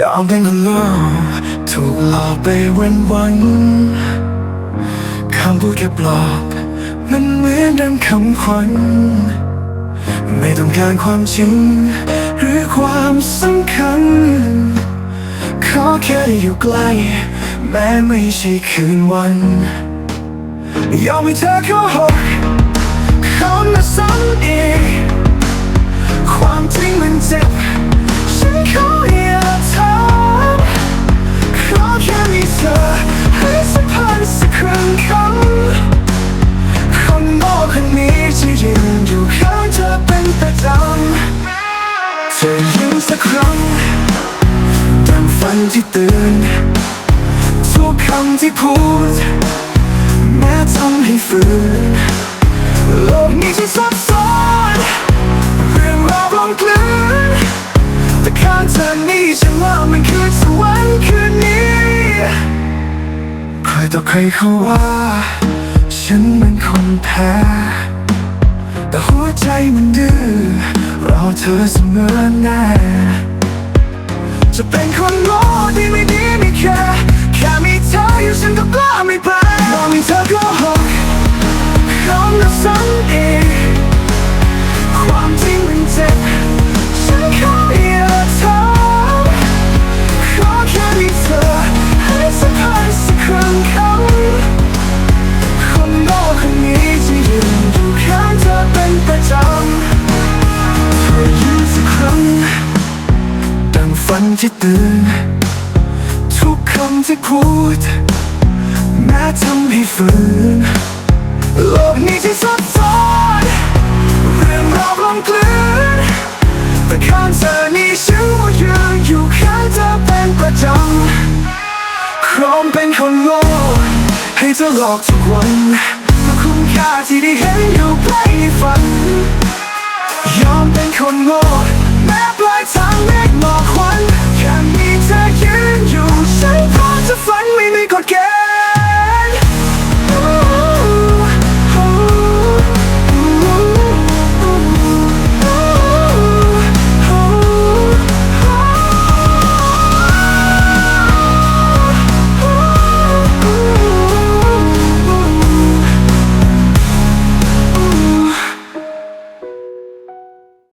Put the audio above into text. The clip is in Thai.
ยอมเป็นคนโง่ถูกหลอกไปเวันวันคำพูดแค่ปลอบมันเหมือนดังคำขวัญไม่ต้องการความจริง หรือความสำคัญ ขอแค่อยู่ใกล้แม้ไม่ใช่คืนวัน ยอมให้เธอเข้าหกเขามาซ้ำอีก ที่เตือนทุกคำที่พูด แม้ทำให้ฝืนโลกนี้ที่ซับซ้อนเรื่องราวกลมกลืนแต่ข้างเธอนี่ฉันว่ามันคือสวรรค์คืนนี้ใครต่อใครเขาว่า ฉันเป็นคนแพ้แต่หัวใจมันดื้อรอเธอเสมอแน่จะเป็นคนโง่ ดังฝันที่ตื่น ทุกคำที่พูด แม้ทำให้ฝืนโลกนี้ที่ซับซ้อนเรื่องราวลมกลืนแต่ข้างเธอนี่ฉันว่ายืนอยู่ข้างเธอเป็นประจำครอมเป็นคนโง่ให้เธอหลอกทุกวันเพื่อคุ้มค่าที่ได้เห็นอยู่ใกล้ในฝัน ยอมเป็นคนโง่